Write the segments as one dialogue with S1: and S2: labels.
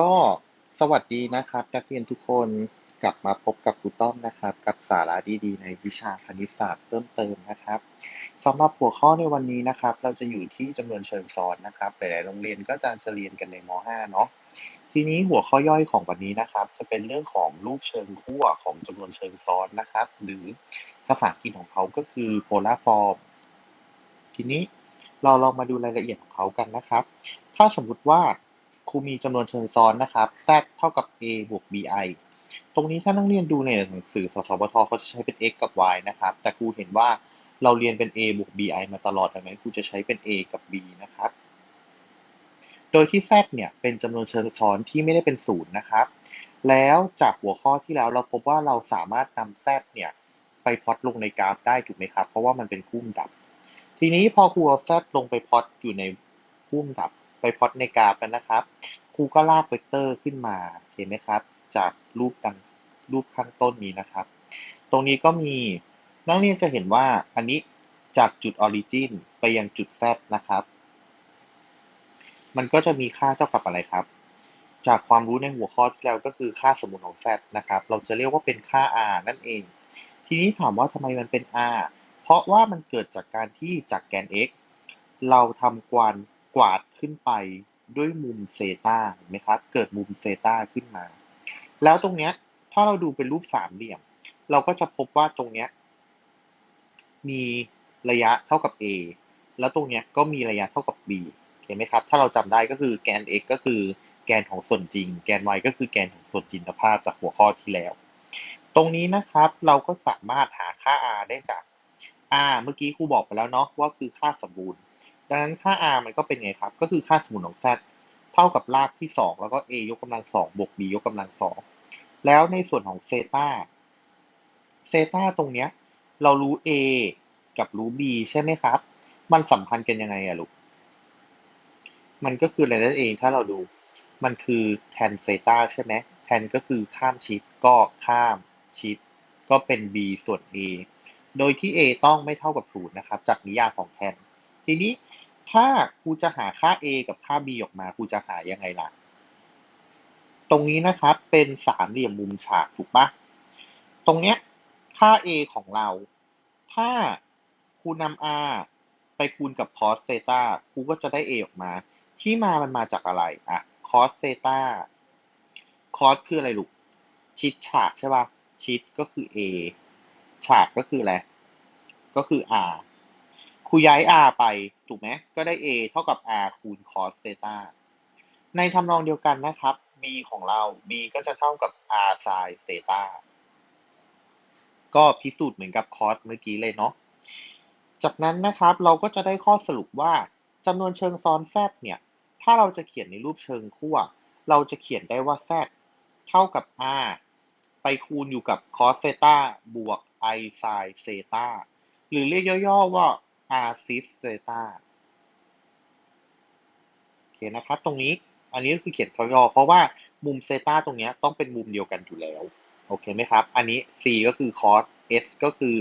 S1: ก็สวัสดีนะครับ นักเรียนทุกคนกลับมาพบกับครูต้อมนะครับ กับสาระดีๆ ในวิชาคณิตศาสตร์เพิ่มเติมนะครับสำหรับหัวข้อในวันนี้นะครับ เราจะอยู่ที่จำนวนเชิงซ้อนนะครับหลายๆโรงเรียนก็จะจะเรียนกันในม .5 เนาะทีนี้หัวข้อย่อยของวันนี้นะครับ จะเป็นเรื่องของรูปเชิงขั้วของจำนวนเชิงซ้อนนะครับ หรือภาษาอังกฤษของเขาก็คือ polar form ทีนี้เราลองมาดูรายละเอียดของเขากันนะครับ ถ้าสมมติว่า ครูมีจำนวนเชิงซ้อนนะครับ z เท่ากับ a บวก bi ตรงนี้ถ้านักเรียนดูในหนังสือสสบทเขาจะใช้เป็น x กับ y นะครับ แต่ครูเห็นว่าเราเรียนเป็น a บวก bi มาตลอดดังนั้นครูจะใช้เป็น a กับ b นะครับ โดยที่ z เนี่ยเป็นจำนวนเชิงซ้อนที่ไม่ได้เป็นศูนย์นะครับ แล้วจากหัวข้อที่แล้วเราพบว่าเราสามารถนำ z เนี่ยไปพอตลงในกราฟได้ถูกไหมครับ เพราะว่ามันเป็นพุ่มดับ ทีนี้พอครูเอา z ลงไปพอตอยู่ในพุ่มดับ ไปพอตในกราฟแล้วนะครับ ครูก็ลากเวกเตอร์ขึ้นมาเห็นไหมครับ จากรูปดังรูปข้างต้นนี้นะครับ ตรงนี้ก็มีนักเรียนจะเห็นว่าอันนี้จากจุดออริจินไปยังจุด z นะครับ มันก็จะมีค่าเท่ากับอะไรครับ จากความรู้ในหัวข้อที่แล้วก็คือค่าสมมุติของ z นะครับ เราจะเรียกว่าเป็นค่า r นั่นเอง ทีนี้ถามว่าทำไมมันเป็น r เพราะว่ามันเกิดจากการที่จากแกน x เราทำกวน กวาดขึ้นไปด้วยมุมเซตาเห็นไหมครับ เกิดมุมเซตาขึ้นมา แล้วตรงเนี้ย ถ้าเราดูเป็นรูปสามเหลี่ยม เราก็จะพบว่าตรงเนี้ย มีระยะเท่ากับ a แล้วตรงเนี้ยก็มีระยะเท่ากับ b เห็นไหมครับ ถ้าเราจำได้ก็คือแกน x ก็คือแกนของส่วนจริง แกน y ก็คือแกนของส่วนจินตภาพจากหัวข้อที่แล้ว ตรงนี้นะครับเราก็สามารถหาค่า r ได้จาก r เมื่อกี้ครูบอกไปแล้วเนาะว่าคือค่าสมบูรณ์ ดังนั้นค่า r มันก็เป็นไงครับ ก็คือค่าสมบูรณ์ของ z เท่ากับรากที่ 2 แล้วก็ a ยกกำลัง2บวก b ยกกำลัง2แล้วในส่วนของเซตาเซตาตรงเนี้ยเรารู้ a กับรู้ b ใช่ไหมครับ มันสัมพันธ์กันยังไงอะลูก มันก็คืออะไรนั่นเองถ้าเราดู มันคือแทนเซตาใช่ไหมแทนก็คือข้ามชิดก็ข้ามชิด ก็เป็น b ส่วน a โดยที่ a ต้องไม่เท่ากับ0นะครับ จากนิยามของแทน ทีนี้ถ้าครูจะหาค่า a กับค่า b ออกมาครูจะหายังไงล่ะ ตรงนี้นะครับเป็นสามเหลี่ยมมุมฉากถูกปะตรงเนี้ยค่า a ของเรา ถ้าครูนำ r ไปคูณกับ cos เซตาครูก็จะได้ a ออกมา ที่มามันมาจากอะไรอะ cos เซตา cos คืออะไรลูก ชิดฉากใช่ปะชิดก็คือ a ฉากก็คืออะไร ก็คือ r ครูย้าย r ไปถูกไหมก็ได้ a เท่ากับ r คูณ cos เซตาในทำนองเดียวกันนะครับ b ของเรา b ก็จะเท่ากับ r sin เซตาก็พิสูจน์เหมือนกับ cos เมื่อกี้เลยเนาะจากนั้นนะครับเราก็จะได้ข้อสรุปว่าจำนวนเชิงซ้อน z เนี่ย ถ้าเราจะเขียนในรูปเชิงขั้วเราจะเขียนได้ว่า z เท่ากับ r ไปคูณอยู่กับ cos เซตาบวก i sin เซตาหรือเรียกย่อๆว่า r sin เซตาโอเคนะครับ ตรงนี้อันนี้ก็คือเขียนย่อเพราะว่ามุมเซตาตรงนี้ต้องเป็นมุมเดียวกันอยู่แล้ว โอเคไหมครับ อันนี้ c ก็คือ cos s ก็คือ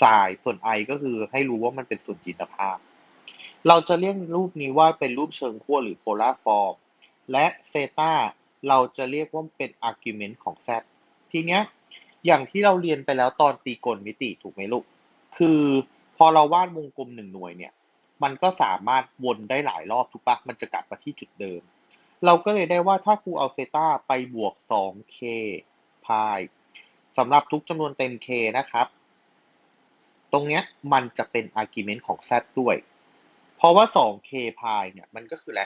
S1: sin ส่วน i ก็คือให้รู้ว่ามันเป็นส่วนจินตภาพ เราจะเรียกรูปนี้ว่าเป็นรูปเชิงขั้วหรือ polar form และเซตาเราจะเรียกว่าเป็น argument ของ z ทีเนี้ยอย่างที่เราเรียนไปแล้วตอนตีกลมิติถูกไหมลูก คือ พอเราวาดวงกลมหนึ่งหน่วยเนี่ย มันก็สามารถวนได้หลายรอบถูกปะมันจะกลับมาที่จุดเดิม เราก็เลยได้ว่าถ้าครูเอาเซตาไปบวก 2k พายสำหรับทุกจำนวนเต็ม k นะครับ ตรงเนี้ยมันจะเป็น argument ของ z ด้วย เพราะว่า 2k พายเนี่ยมันก็คืออะไร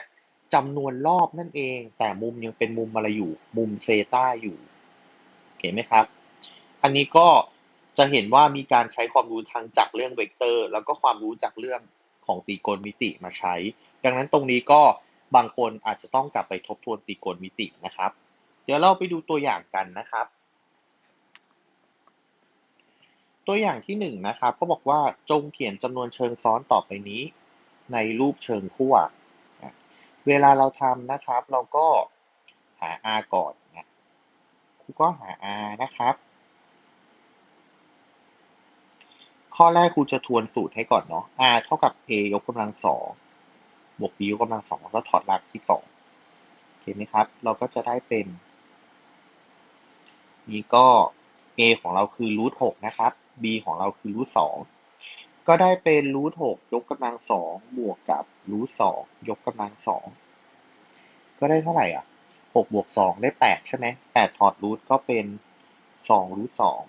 S1: จำนวนรอบนั่นเอง แต่มุมยังเป็นมุมอะไรอยู่ มุมเซตาอยู่เห็นไหมครับ อันนี้ก็ จะเห็นว่ามีการใช้ความรู้ทั้งจากเรื่องเวกเตอร์ แล้วก็ความรู้จากเรื่องของตรีโกณมิติมาใช้ ดังนั้นตรงนี้ก็บางคนอาจจะต้องกลับไปทบทวนตรีโกณมิตินะครับ เดี๋ยวเราไปดูตัวอย่างกันนะครับ ตัวอย่างที่หนึ่งนะครับเขาบอกว่าจงเขียนจำนวนเชิงซ้อนต่อไปนี้ ในรูปเชิงขั้วเวลาเราทำนะครับ เราก็หา r ก่อนนะครูก็หา r นะครับ ข้อแรกครูจะทวนสูตรให้ก่อนเนาะ r เท่ากับ a ยกกำลังสองบวก b ยกกำลังสองแล้วถอดรากที่สองโอเคไหมครับ เราก็จะได้เป็น นี่ก็ a ของเราคือรูทหกนะครับ b ของเราคือรูทสองก็ได้เป็นรูทหกยกกำลังสองบวกกับรูทสองยกกำลังสองก็ได้เท่าไหร่อะหกบวกสองได้แปดใช่ไหมแปดถอดรูทก็เป็นสองรูทสอง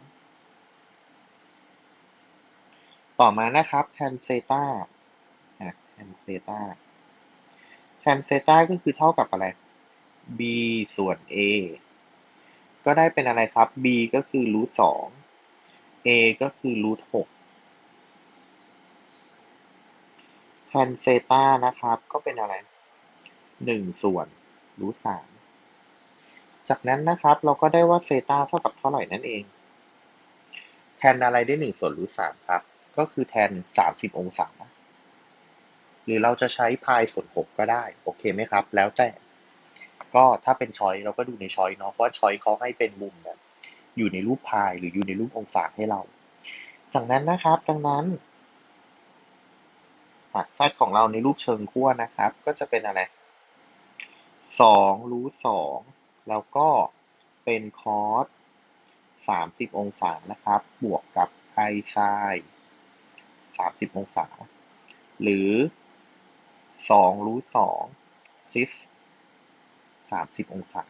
S1: ต่อมานะครับแทนเซตาแทนเซตาแทนเซตาก็คือเท่ากับอะไร b ส่วน a ก็ได้เป็นอะไรครับ b ก็คือรูทสอง a ก็คือรูทหกแทนเซตานะครับ ก็เป็นอะไรหนึ่งส่วนรูทสามจากนั้นนะครับ เราก็ได้ว่าเซตาเท่ากับเท่าไหร่นั่นเองแทนอะไรได้หนึ่งส่วนรูทสามครับ ก็คือแทนสามสิบองศา หรือเราจะใช้พายส่วนหกก็ได้ โอเคไหมครับ แล้วแต่ ก็ถ้าเป็นช้อยเราก็ดูในช้อยเนาะว่าช้อยเขาให้เป็นมุมแบบอยู่ในรูปพายหรืออยู่ในรูปองศาให้เรา จากนั้นนะครับ ดังนั้นแฟตของเราในรูปเชิงขั้วนะครับ ก็จะเป็นอะไรสองรูทสองแล้วก็เป็นคอสสามสิบองศานะครับ บวกกับไอไซน์ สามสิบองศา หรือสองรูทสองซิสสามสิบองศา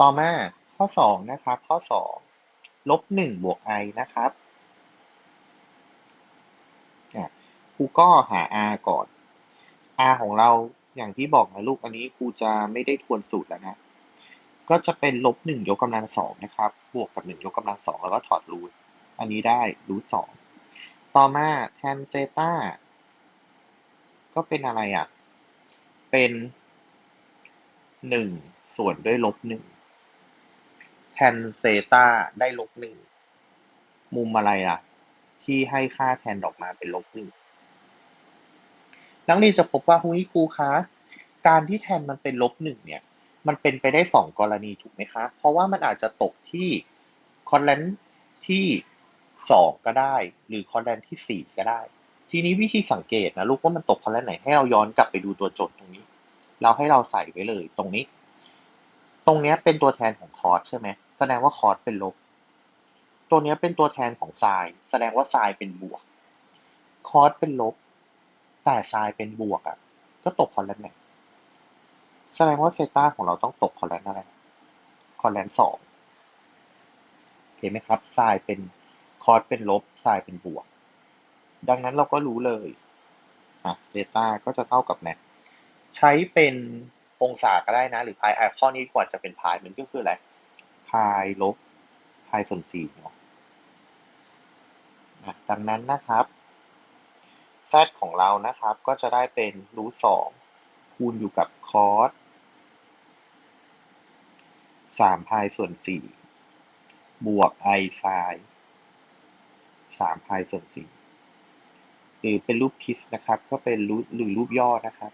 S1: ต่อมาข้อสองนะครับ ข้อสองลบหนึ่งบวก i นะครับครูก็หา r ก่อน r ของเราอย่างที่บอกนะลูก อันนี้ครูจะไม่ได้ทวนสูตรแล้วนะ ก็จะเป็นลบหนึ่งยกกำลังสองนะครับ บวกกับหนึ่งยกกำลังสองแล้วก็ถอดรูท อันนี้ได้รูทสอง ต่อมาแทนเซตาก็เป็นอะไรอะ เป็นหนึ่งส่วนด้วยลบหนึ่งแทนเซตาได้ลบหนึ่ง มุมอะไรอะ ที่ให้ค่าแทนออกมาเป็นลบหนึ่งนักเรียนจะพบว่าหุ้ยครูคะ การที่แทนมันเป็นลบหนึ่งเนี่ย มันเป็นไปได้สองกรณีถูกไหมคะ เพราะว่ามันอาจจะตกที่คอนแลนที่สองก็ได้ หรือคอนแลนที่สี่ก็ได้ ทีนี้วิธีสังเกตนะลูกว่ามันตกคอนแลนไหนให้เราย้อนกลับไปดูตัวโจทย์ตรงนี้ เราให้เราใส่ไว้เลยตรงนี้ ตรงนี้เป็นตัวแทนของคอร์สใช่ไหมแสดงว่าคอร์สเป็นลบ ตัวนี้เป็นตัวแทนของไซน์แสดงว่าไซน์เป็นบวก คอร์สเป็นลบ แต่ไซน์เป็นบวกอะ ก็ตกคอนแลนไหน แสดงว่าเซต้าของเราต้องตกคอนแลนอะไร คอนแลนสองเห็นไหมครับไซน์เป็นคอร์สเป็นลบไซน์เป็นบวก ดังนั้นเราก็รู้เลยอะเซต้าก็จะเท่ากับแนใช้เป็นองศาก็ได้นะ หรือพายอะข้อนี้กว่าจะเป็นพายมันก็คืออะไรพายลบพายส่วนสี่เนาะดังนั้นนะครับ z ของเรานะครับก็จะได้เป็นรูทสอง คูณอยู่กับคอสสามพายส่วนสี่บวก i ไซน์สามพายส่วนสี่หรือเป็นรูปคิสนะครับ ก็เป็นรูทหรือรูปย่อนะครับ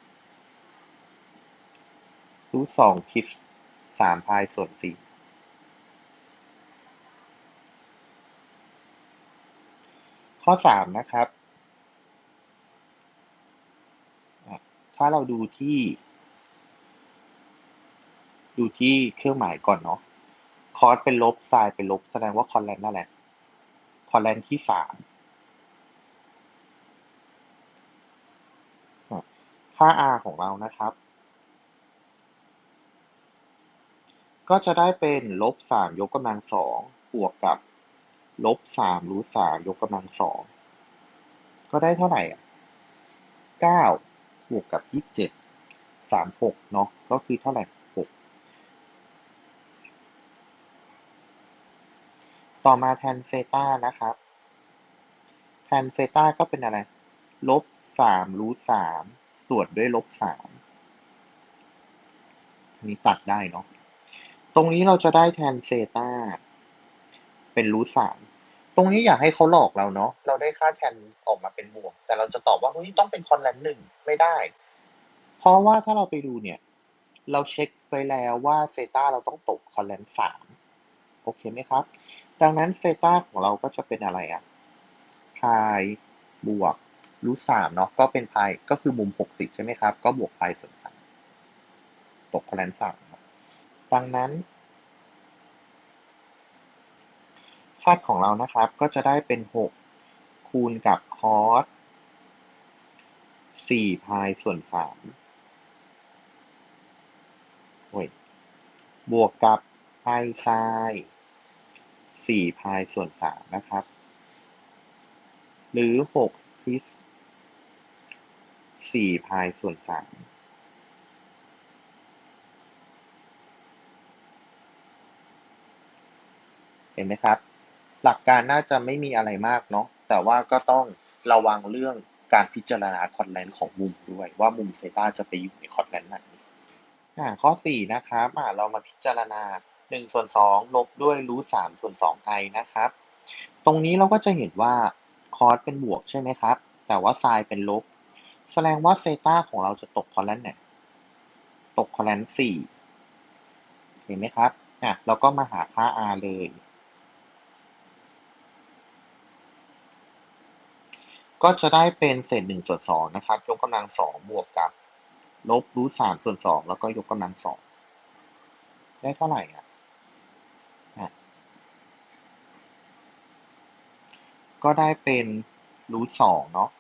S1: รูทสองคิสสามพายส่วนสี่ข้อสามนะครับ ถ้าเราดูที่ ดูที่เครื่องหมายก่อนเนาะคอสเป็นลบไซน์เป็นลบ แสดงว่าคอนแลนนั่นแหละคอนแลนที่สามค่า r ของเรานะครับ ก็จะได้เป็นลบสามยกกำลังสองบวกกับลบสามรูทสามยกกำลังสองก็ได้เท่าไหร่อะเก้า บวกกับยี่สิบเจ็ดสามหกเนาะก็คือเท่าไหร่หกต่อมาแทนเซตานะครับแทนเซตาก็เป็นอะไรลบสามรูทสามส่วนด้วยลบสามอันนี้ตัดได้เนาะตรงนี้เราจะได้แทนเซตาเป็นรูทสาม ตรงนี้อยากให้เขาหลอกเราเนาะเราได้ค่าแทนออกมาเป็นบวก แต่เราจะตอบว่าเฮ้ยต้องเป็นคอนแลนหนึ่งไม่ได้ เพราะว่าถ้าเราไปดูเนี่ย เราเช็คไปแล้วว่าเซตาเราต้องตกคอนแลนสามโอเคไหมครับ ดังนั้นเซตาของเราก็จะเป็นอะไรอะพายบวกรูทสามเนาะก็เป็นพายก็คือมุมหกสิบใช่ไหมครับ ก็บวกพายส่วนสามตกคะแนนสามดังนั้น ซดของเรานะครับ ก็จะได้เป็นหกคูณกับคอสสี่พายส่วนสามบวกกับไอไซน์สี่พายส่วนสามนะครับ หรือหกทิสสี่พายส่วนสามเห็นไหมครับ หลักการน่าจะไม่มีอะไรมากเนาะแต่ว่าก็ต้องระวังเรื่องการพิจารณาคอร์แลนด์ของมุมด้วย ว่ามุมเซต้าจะไปอยู่ในคอร์แลนด์ไหนอ่าข้อสี่นะครับอ่าเรามาพิจารณาหนึ่งส่วนสองลบด้วยรูทสามส่วนสองไอนะครับ ตรงนี้เราก็จะเห็นว่าคอสเป็นบวกใช่ไหมครับ แต่ว่าไซน์เป็นลบ แสดงว่าเซต้าของเราจะตกคอร์แลนด์เนี่ยตกคอร์แลนด์สี่เห็นไหมครับอะเราก็มาหาค่า r เลย ก็จะได้เป็นเศษหนึ่งส่วนสองนะครับ ยกกำลังสองบวกกับลบรูทสามส่วนสองแล้วก็ยกกำลังสองได้เท่าไหร่อะก็ได้เป็นรูทสองเนาะ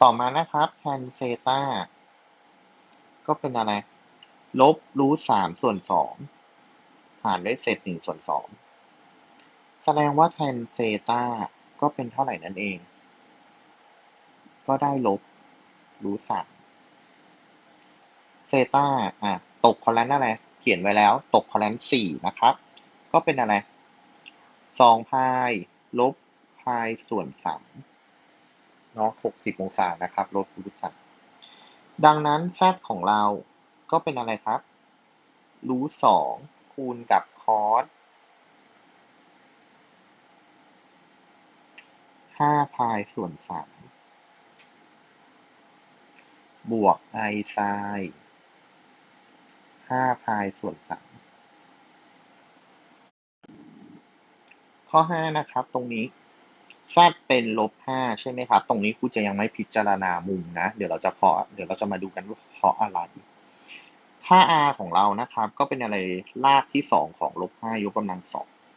S1: ต่อมานะครับแทนเซตาก็เป็นอะไร ลบรูทสามส่วนสองหารด้วยเศษหนึ่งส่วนสอง แสดงว่าแทนเซตาก็เป็นเท่าไหร่นั่นเอง ก็ได้ลบรูทสามเซตาอะตกคอลเลนอะไร เขียนไว้แล้ว ตกคอลเลนสี่นะครับ ก็เป็นอะไรสองพายลบพายส่วนสามเนาะหกสิบองศานะครับลบรูทสามดังนั้นซของเราก็เป็นอะไรครับรูทสองคูณกับคอส ห้าพายส่วนสามบวกไอไซน์ห้าพายส่วนสามข้อ5นะครับตรงนี้ z เป็นลบ5ใช่ไหมครับ ตรงนี้ครูจะยังไม่พิจารณามุมนะ เดี๋ยวเราจะพอเดี๋ยวเราจะมาดูกันว่าเพราะอะไร ค่า r ของเรานะครับ ก็เป็นอะไรรากที่2ของลบ5ยกกำลัง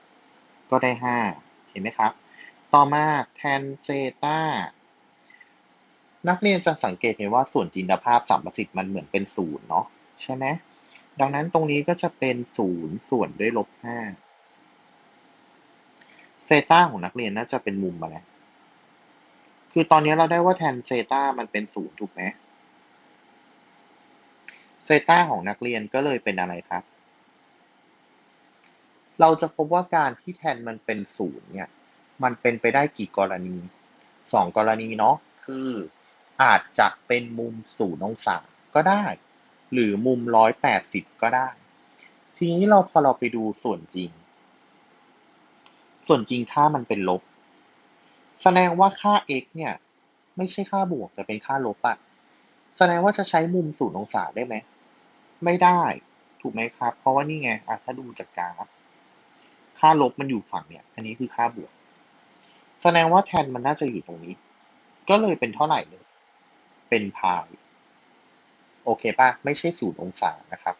S1: 2ก็ได้5เห็นไหมครับ ต่อมาแทนเซตานักเรียนจะสังเกตเห็นว่าส่วนจินตภาพสัมประสิทธิ์มันเหมือนเป็นศูนย์เนาะใช่ไหมดังนั้นตรงนี้ก็จะเป็นศูนย์ส่วนด้วยลบห้าเซตาของนักเรียนน่าจะเป็นมุมอะไรคือตอนนี้เราได้ว่าแทนเซตามันเป็นศูนย์ถูกไหมเซตาของนักเรียนก็เลยเป็นอะไรครับ เราจะพบว่าการที่แทนมันเป็นศูนย์เนี่ย มันเป็นไปได้กี่กรณีสองกรณีเนาะคืออาจจะเป็นมุมศูนย์องศาก็ได้ หรือมุมร้อยแปดสิบก็ได้ ทีนี้เราพอเราไปดูส่วนจริง ส่วนจริงค่ามันเป็นลบ แสดงว่าค่า x เนี่ย ไม่ใช่ค่าบวกแต่เป็นค่าลบอะแสดงว่าจะใช้มุมศูนย์องศาได้ไหม ไม่ได้ ถูกไหมครับ เพราะว่านี่ไงอะถ้าดูจากกราฟ ค่าลบมันอยู่ฝั่งเนี่ย อันนี้คือค่าบวก แสดงว่าแทนมันน่าจะอยู่ตรงนี้ ก็เลยเป็นเท่าไหร่เลยเป็นพาย โอเคป่ะไม่ใช่ศูนย์องศานะครับ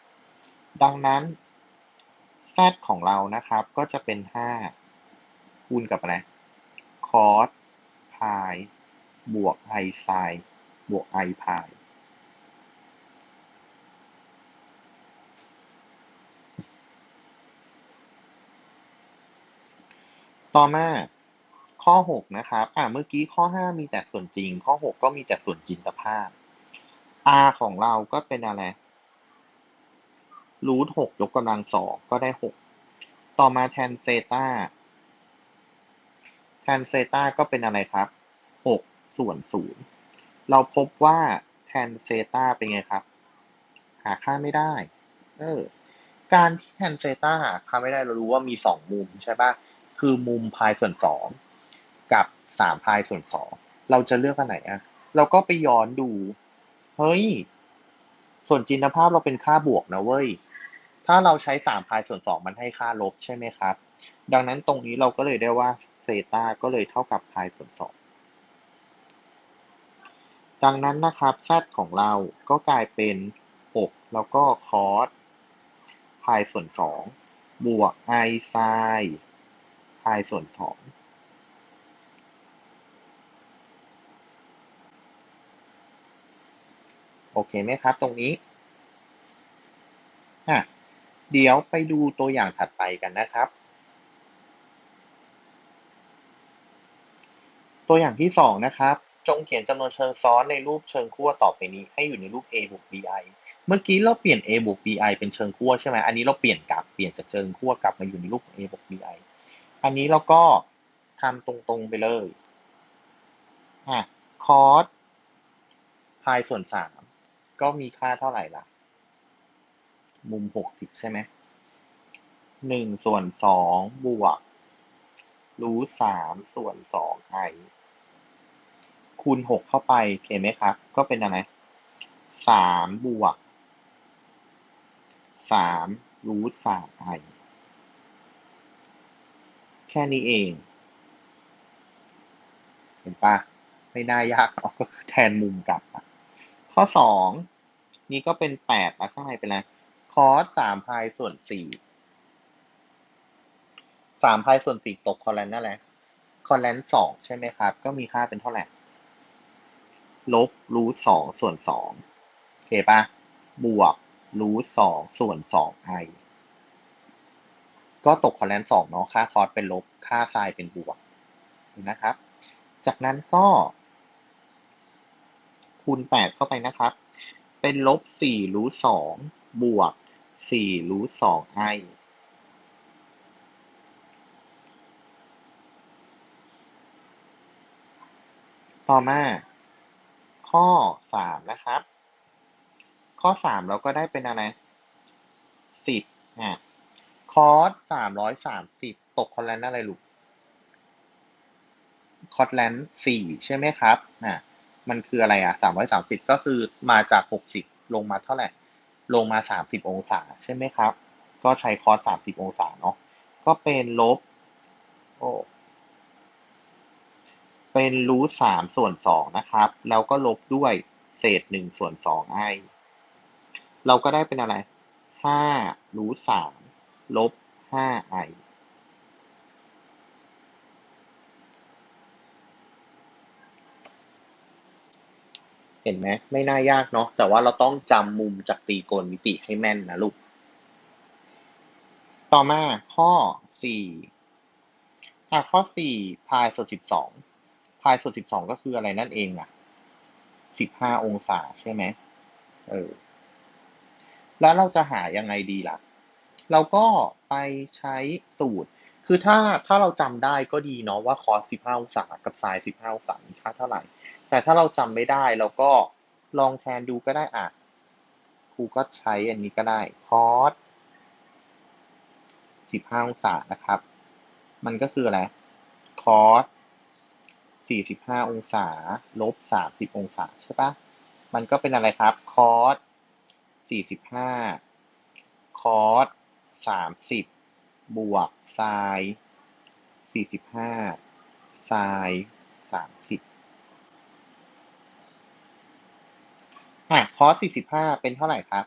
S1: ดังนั้น z ของเรานะครับก็จะเป็น 5 คูณกับอะไรคอสพายบวกไอไซบวกไอพายต่อมา ข้อ 6 นะครับ อ่าเมื่อกี้ข้อ 5 มีแต่ส่วนจริง ข้อ 6 ก็มีแต่ส่วนจินตภาพ r ของเราก็เป็นอะไรรูท6ยกกำลังสองก็ได้ 6 ต่อมาแทนเซตาแทนเซตาก็เป็นอะไรครับ 6 ส่วน 0 เราพบว่าแทนเซตาเป็นไงครับ หาค่าไม่ได้ เออ การที่แทนเซตาหาค่าไม่ได้เรารู้ว่ามี 2 มุมใช่ปะคือมุมพายส่วน 2 กับ3พายส่วน2เราจะเลือกอันไหนอะเราก็ไปย้อนดู เฮ้ย ส่วนจินภาพเราเป็นค่าบวกนะเว้ย ถ้าเราใช้3พายส่วน2มันให้ค่าลบใช่ไหมครับ ดังนั้นตรงนี้เราก็เลยได้ว่าเซตาก็เลยเท่ากับพายส่วนสองดังนั้นนะครับ z ของเราก็กลายเป็น 6 แล้วก็คอสพายส่วน 2 บวก i ไซน์พายส่วน 2 โอเคไหมครับ ตรงนี้อะเดี๋ยวไปดูตัวอย่างถัดไปกันนะครับ ตัวอย่างที่ 2 นะครับ จงเขียนจำนวนเชิงซ้อนในรูปเชิงขั้วต่อไปนี้ให้อยู่ในรูป a บวก bi เมื่อกี้เราเปลี่ยน a บวก bi เป็นเชิงขั้วใช่ไหมอันนี้เราเปลี่ยนกลับเปลี่ยนจากเชิงขั้วกลับมาอยู่ในรูป a บวก bi อันนี้เราก็ทำตรงๆไปเลยอะคอสพายส่วน3 ก็มีค่าเท่าไหร่ล่ะ มุม60ใช่ไหมหนึ่งส่วนสองบวกรูทสามส่วนสองไอคูณหกเข้าไปโอเคไหมครับ ก็เป็นอะไรสามบวกสามรูทสามไอแค่นี้เอง เห็นปะไม่น่ายากออกก็คือแทนมุมกลับอะ ข้อสองนี่ก็เป็นแปดแล้วข้างในเป็นอะไรคอสสามพายส่วนสี่สามพายส่วนสี่ตกคอแลนนั่นแหละคอแลนสองใช่ไหมครับ ก็มีค่าเป็นเท่าไหร่ลบรูทสองส่วนสองโอเคปะบวกรูทสองส่วนสองไอก็ตกคอแลนสองเนาะค่าคอสเป็นลบค่าไซน์เป็นบวกนะครับ จากนั้นก็ คูณแปดเข้าไปนะครับ เป็นลบสี่รูทสองบวกสี่รูทสองไอต่อมา ข้อสามนะครับ ข้อสามเราก็ได้เป็นอะไรสิบอะคอสสามร้อยสามสิบตกคอร์แลนอะไรลูกคอร์แลนสี่ใช่ไหมครับอะ มันคืออะไรอะสามร้อยสามสิบก็คือมาจากหกสิบลงมาเท่าไหร่ ลงมาสามสิบองศาใช่ไหมครับ ก็ใช้คอสสามสิบองศาเนาะ ก็เป็นลบ โอ้เป็นรูทสามส่วนสองนะครับ แล้วก็ลบด้วยเศษหนึ่งส่วนสองไอ เราก็ได้เป็นอะไรห้ารูทสามลบห้าไอ เห็นไหมไม่น่ายากเนาะแต่ว่าเราต้องจำมุมจากตรีโกณมิติให้แม่นนะลูก ต่อมาข้อสี่อะข้อสี่พายส่วนสิบสองพายส่วนสิบสองก็คืออะไรนั่นเองอะสิบห้าองศาใช่ไหมเออแล้วเราจะหายังไงดีล่ะ เราก็ไปใช้สูตร คือถ้าถ้าเราจำได้ก็ดีเนาะว่าคอสสิบห้าองศากับไซน์สิบห้าองศามีค่าเท่าไหร่ แต่ถ้าเราจำไม่ได้เราก็ลองแทนดูก็ได้อะครูก็ใช้อันนี้ก็ได้คอสสิบห้าองศานะครับ มันก็คืออะไรคอส45องศา ลบ30องศาใช่ปะมันก็เป็นอะไรครับคอส45คอส30บ บวกไซน์45ไซน์30อะคอส45เป็นเท่าไหร่ครับ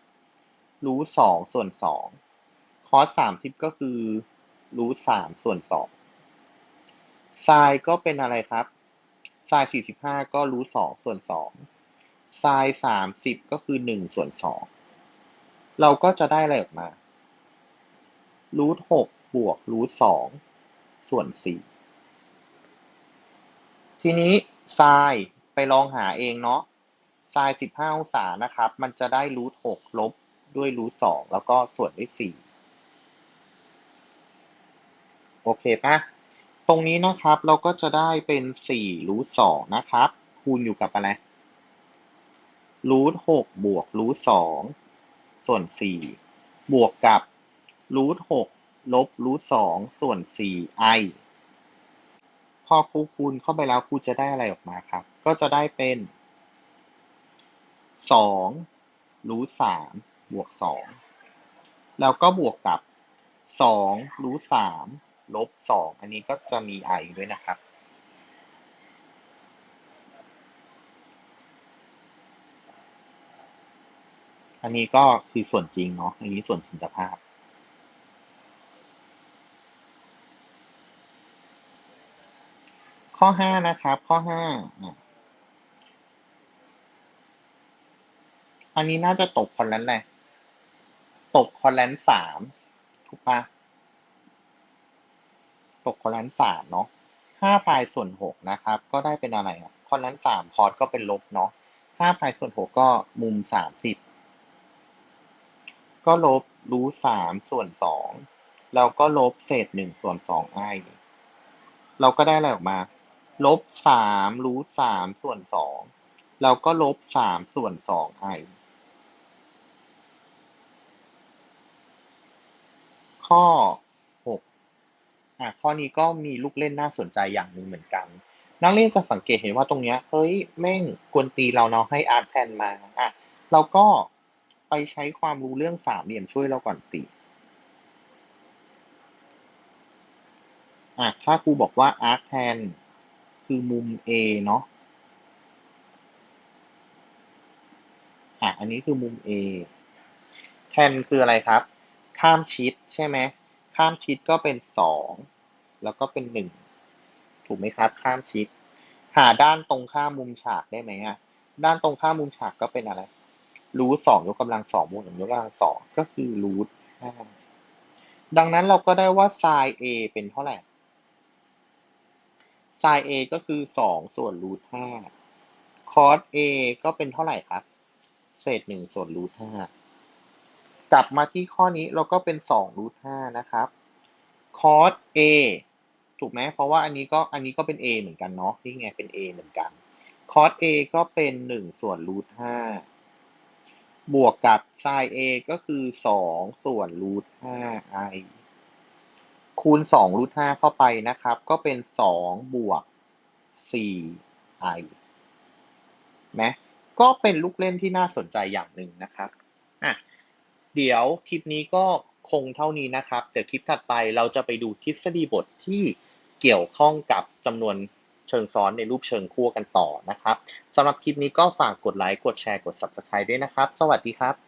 S1: รูท2ส่วน2คอส30ก็คือรูท3ส่วน2ไซน์ก็เป็นอะไรครับไซน์สี่สิบห้าก็รูทสองส่วนสองไซน์สามสิบก็คือหนึ่งส่วนสองเราก็จะได้อะไรออกมา รูทหกบวกรูทสองส่วนสี่ทีนี้ไซน์ไปลองหาเองเนาะไซน์สิบห้าองศานะครับ มันจะได้รูทหกลบด้วยรูทสองแล้วก็ส่วนด้วยสี่โอเคปะตรงนี้นะครับเราก็จะได้เป็นสี่รูทสองนะครับ คูณอยู่กับอะไรรูทหกบวกรูทสองส่วนสี่บวกกับ รูทหกลบรูทสองส่วนสี่ไอพอครูคูณเข้าไปแล้วครูจะได้อะไรออกมาครับ ก็จะได้เป็นสองรูทสามบวกสองแล้วก็บวกกับสองรูทสามลบสองอันนี้ก็จะมี i ด้วยนะครับอันนี้ก็คือส่วนจริงเนาะ อันนี้ส่วนจินตภาพ ข้อห้านะครับ ข้อห้าอันนี้น่าจะตกคอนแลนแหละตกคอนแลนสามถูกปะตกคอนแลนสามเนาะห้าพายส่วนหกนะครับ ก็ได้เป็นอะไรอะคอนแลนสามคอสก็เป็นลบเนาะห้าพายส่วนหกก็มุมสามสิบก็ลบรูทสามส่วนสองแล้วก็ลบเศษหนึ่งส่วนสองไอเราก็ได้อะไรออกมา ลบสามรูทสามส่วนสองแล้วก็ลบสามส่วนสองไอข้อหกอะข้อนี้ก็มีลูกเล่นน่าสนใจอย่างหนึ่งเหมือนกัน นักเรียนจะสังเกตเห็นว่าตรงเนี้ยเฮ้ยแม่งกวนตีเราเนาะให้อาร์ตแทนมาอะเราก็ไปใช้ความรู้เรื่องสามเหลี่ยมช่วยเราก่อนสิอะถ้าครูบอกว่าอาร์ตแทน คือมุม A เนาะอะอันนี้คือมุม A แทนคืออะไรครับ ข้ามชิดใช่ไหม ข้ามชิดก็เป็นสองแล้วก็เป็นหนึ่งถูกไหมครับ ข้ามชิด หาด้านตรงข้ามมุมฉากได้ไหมอะ ด้านตรงข้ามมุมฉากก็เป็นอะไร รูทสองยกกำลังสองบวกหนึ่งยกกำลังสองก็คือรูทห้าดังนั้นเราก็ได้ว่า sin A เป็นเท่าไหร่ sin A ก็คือสองส่วนรูทห้า cos A ก็เป็นเท่าไหร่ครับ เศษหนึ่งส่วนรูทห้ากลับมาที่ข้อนี้เราก็เป็นสองรูทห้านะครับ cos A ถูกไหมเพราะว่าอันนี้ก็อันนี้ก็เป็น A เหมือนกันเนาะนี่ไงเป็น A เหมือนกัน cos A ก็เป็นหนึ่งส่วนรูทห้าบวกกับ sin A ก็คือสองส่วนรูทห้า i คูณสองรูทห้าเข้าไปนะครับ ก็เป็นสองบวกสี่ i ไหมก็เป็นลูกเล่นที่น่าสนใจอย่างหนึ่งนะครับอะเดี๋ยวคลิปนี้ก็คงเท่านี้นะครับ เดี๋ยวคลิปถัดไปเราจะไปดูทฤษฎีบทที่เกี่ยวข้องกับจำนวนเชิงซ้อนในรูปเชิงคู่กันต่อนะครับสำหรับคลิปนี้ก็ฝากกดไลค์ กดแชร์ กด Subscribe ด้วยนะครับ สวัสดีครับ